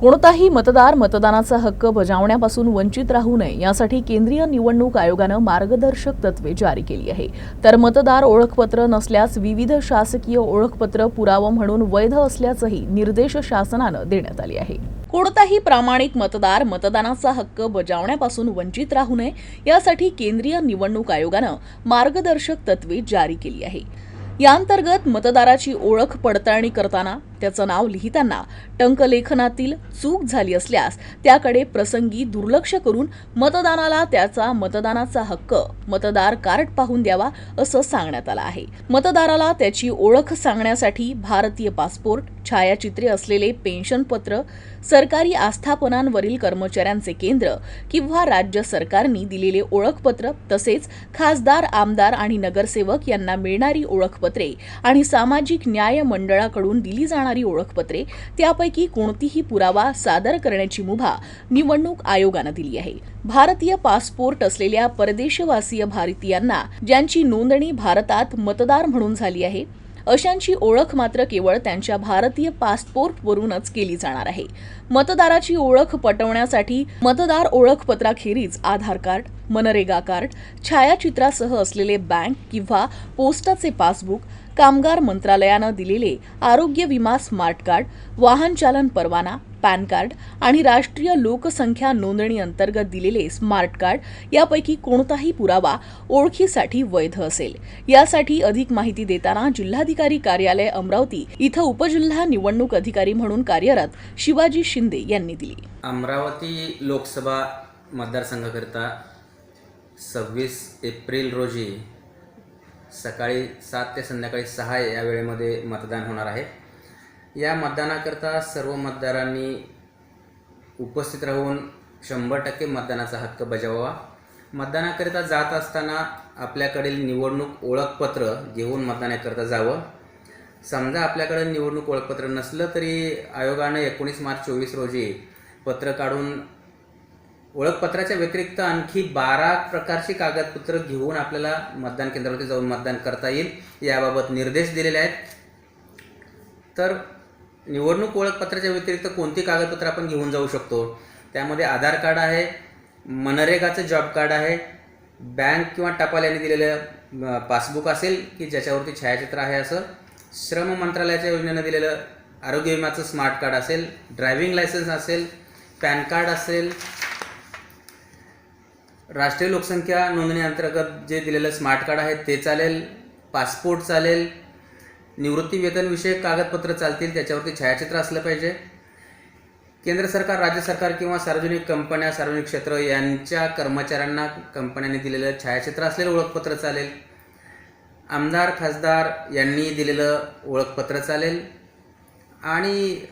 कोणताही मतदार मतदानाचा हक्क बजावण्यापासून वंचित राहू नये यासाठी केंद्रीय निवडणूक आयोगानं मार्गदर्शक तत्वे जारी केली आहे. तर मतदार ओळखपत्र नसल्यास विविध शासकीय ओळखपत्र पुरावा म्हणून वैध असल्याचंही निर्देश शासनानं देण्यात आले आहे. कोणताही प्रामाणिक मतदार मतदानाचा हक्क बजावण्यापासून वंचित राहू नये यासाठी केंद्रीय निवडणूक आयोगानं मार्गदर्शक तत्वे जारी केली आहे. याअंतर्गत मतदाराची ओळख पडताळणी करताना त्याचं नाव लिहिताना टंकलेखनातील चूक झाली असल्यास त्याकडे प्रसंगी दुर्लक्ष करून मतदानाला त्याचा मतदानाचा हक्क मतदार कार्ड पाहून द्यावा असं सांगण्यात आलं आहे. मतदाराला त्याची ओळख सांगण्यासाठी भारतीय पासपोर्ट छायाचित्रे असलेले पेन्शन पत्र सरकारी आस्थापनांवरील कर्मचाऱ्यांचे केंद्र किंवा राज्य सरकारनी दिलेले ओळखपत्र तसेच खासदार आमदार आणि नगरसेवक यांना मिळणारी ओळखपत्रे आणि सामाजिक न्याय मंडळाकडून दिली जाणारी ओळखपत्रे त्यापैकी कोणतीही पुरावा सादर करण्याची मुभा निवडणूक आयोगानं दिली आहे. भारतीय पासपोर्ट असलेल्या परदेशवासीय भारतीयांना ज्यांची नोंदणी भारतात मतदार म्हणून झाली आहे अशांची ओळख मात्र केवळ त्यांच्या भारतीय पासपोर्टवरूनच केली जाणार आहे. मतदाराची ओळख पटवण्यासाठी मतदार ओळखपत्राखेरीज आधार कार्ड मनरेगा कार्ड छायाचित्रासह असलेले बँक किंवा पोस्टाचे पासबुक कामगार मंत्रालयानं दिलेले आरोग्य विमा स्मार्ट कार्ड वाहन चालन परवाना पॅन कार्ड आणि राष्ट्रीय लोकसंख्या नोंदणी अंतर्गत दिलेले स्मार्ट कार्ड यापैकी कोणताही पुरावा ओळखीसाठी वैध असेल. यासाठी अधिक माहिती देताना जिल्हाधिकारी कार्यालय अमरावती इथं उपजिल्हा निवडणूक अधिकारी म्हणून कार्यरत शिवाजी शिंदे यांनी दिली. अमरावती लोकसभा मतदारसंघाकरिता सव्वीस एप्रिल रोजी सकाळी सात ते संध्याकाळी सहा या वेळेमध्ये मतदान होणार आहे. या मतदानाकरता सर्व मतदारांनी उपस्थित राहून शंभर टक्के मतदानाचा हक्क बजावावा. मतदानाकरिता जात असताना आपल्याकडील निवडणूक ओळखपत्र घेऊन मतदानाकरता जावं. समजा आपल्याकडे निवडणूक ओळखपत्र नसलं तरी आयोगानं एकोणीस मार्च चोवीस रोजी पत्र काढून ओळखपत्राच्या व्यतिरिक्त आणखी बारा प्रकारची कागदपत्रं घेऊन आपल्याला मतदान केंद्रावरती जाऊन मतदान करता येईल. याबाबत निर्देश दिलेले आहेत. तर निवडणूक ओळखपत्राच्या व्यतिरिक्त कोणती कागदपत्र आपण घेऊन जाऊ शकतो? त्यामध्ये आधार कार्ड आहे मनरेगाचं जॉब कार्ड आहे बँक किंवा टपाल यांनी दिलेलं पासबुक असेल की ज्याच्यावरती छायाचित्र आहे असं श्रम मंत्रालयाच्या योजनेनं दिलेलं आरोग्य विम्याचं स्मार्ट कार्ड असेल ड्रायव्हिंग लायसन्स असेल पॅन कार्ड असेल राष्ट्रीय लोकसंख्या नोंदणी अंतर्गत जे दिलेलं स्मार्ट कार्ड आहे ते चालेल पासपोर्ट चालेल निवृत्ती वेतनविषयक कागदपत्र चालतील त्याच्यावरती छायाचित्र असलं पाहिजे. केंद्र सरकार राज्य सरकार किंवा सार्वजनिक कंपन्या सार्वजनिक क्षेत्र यांच्या कर्मचाऱ्यांना कंपन्यांनी दिलेलं छायाचित्र असलेलं ओळखपत्र चालेल. आमदार खासदार यांनी दिलेलं ओळखपत्र चालेल. आणि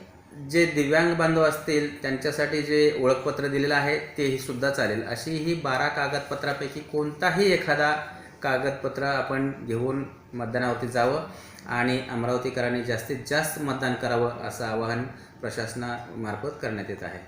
जे दिव्यांग बांधव असतील त्यांच्यासाठी जे ओळखपत्र दिलेलं आहे तेही सुद्धा चालेल. अशी ही बारा कागदपत्रापैकी कोणताही एखादा कागदपत्र आपण घेऊन मतदानावरती जावं आणि अमरावतीकरांनी जास्तीत जास्त मतदान करावं असं आवाहन प्रशासनामार्फत करण्यात येत आहे.